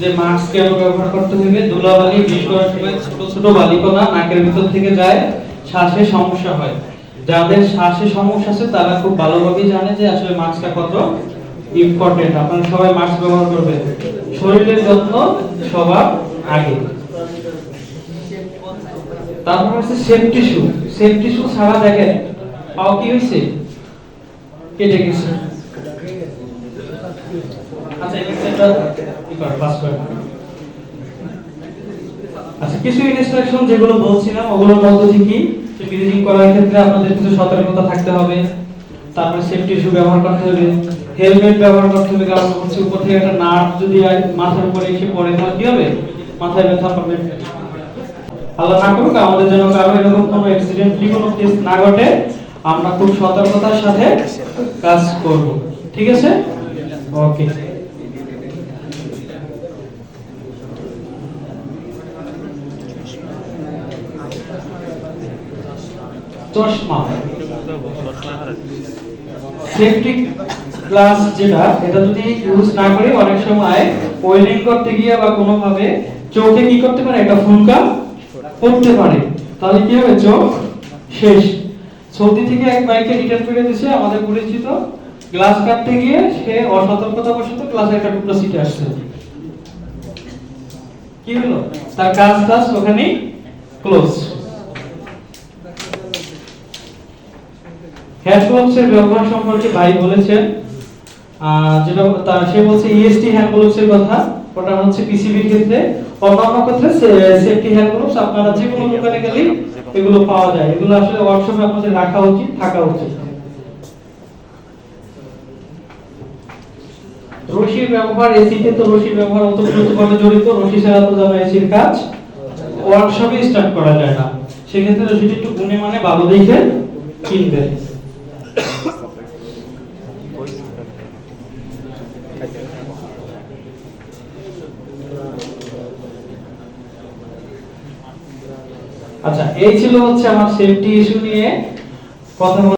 যে মাস্ক কেন ব্যবহার করতে হবে ধুলাবালি বিষ করার সময় ছোট ছোট বালিকণা নাকের ভিতর থেকে যায়, শ্বাসে সমস্যা হয়। যাদের শ্বাসে সমস্যা আছে, তারা খুব ভালোভাবেই জানে যে আসলে মাস্কটা কত ইম্পর্টেন্ট আপনারা সবাই মাস্ক ব্যবহার করবেন। শরীরের যত্ন সবার আগে। তারপর হচ্ছে সেফটি শু সেফটি শু ছাড়া দেখেন, পাও কি হয়েছে কেটে গেছে। আচ্ছা কিছু ইনস্ট্রাকশন যেগুলো বলছিলাম ব্রিজিং করার ক্ষেত্রে আপনাদের কিছু সতর্কতা থাকতে হবে। তারপরে সেফটি ব্যবহার করতে হবে। হেলমেট ব্যবহার করতে হবে, কারণ হচ্ছে উপর থেকে একটা নাট যদি মাথার উপরে এসে পড়ে, তাহলে কি হবে? মাথায় ব্যথা পাবে আল্লাহ না করুক, আমাদের কারও এরকম কোনো অ্যাক্সিডেন্টলি কোনো কেস না ঘটে, আমরা খুব সতর্কতার সাথে কাজ করব। ঠিক আছে? ওকে এটা অনেক সময় ওয়েলিং করতে গিয়ে বা কোনো ভাবে চোখে কি করতে পারে? একটা ফুলকা পড়তে পারে। তাহলে কি হবে? চোখ শেষ। সৌদি থেকে এক বাইকে রিটার্ন করে দিয়েছে আমাদের পরিচিত গ্লাস কাটতে গিয়ে সে অসতর্কতাবশত গ্লাসের একটা টুকরো সিটে আসছে। কি হলো? তার কাজ টাজ ওখানেই ক্লোজ হ্যান্ড গ্লোভসের ব্যবহার সম্পর্কে ভাই বলেছেন যেটা তার সে বলছে ইএসটি হ্যান্ড গ্লোভসের কথা, ওটা হচ্ছে পিসিবির ক্ষেত্রে অন্যান্য ক্ষেত্রে সেফটি হ্যান্ড গ্লোভস আপনারা যে কোনো দোকানে গেলেই এগুলো পাওয়া যায়। এগুলো আসলে ওয়ার্কশপে আপনাদের রাখা উচিত, থাকা উচিত। রশির ব্যবহার এসিতে তো রশির ব্যবহার ওতপ্রোতভাবে জড়িত, রশি ছাড়া তো যেন এসির কাজ ওয়ার্কশপে স্টার্ট করা যায় না সেক্ষেত্রে রশিটা একটু গুণে মানে ভালো দেখে কিনবেন আচ্ছা এই ছিল হচ্ছে আমার সেফটি ইস্যু নিয়ে কথা।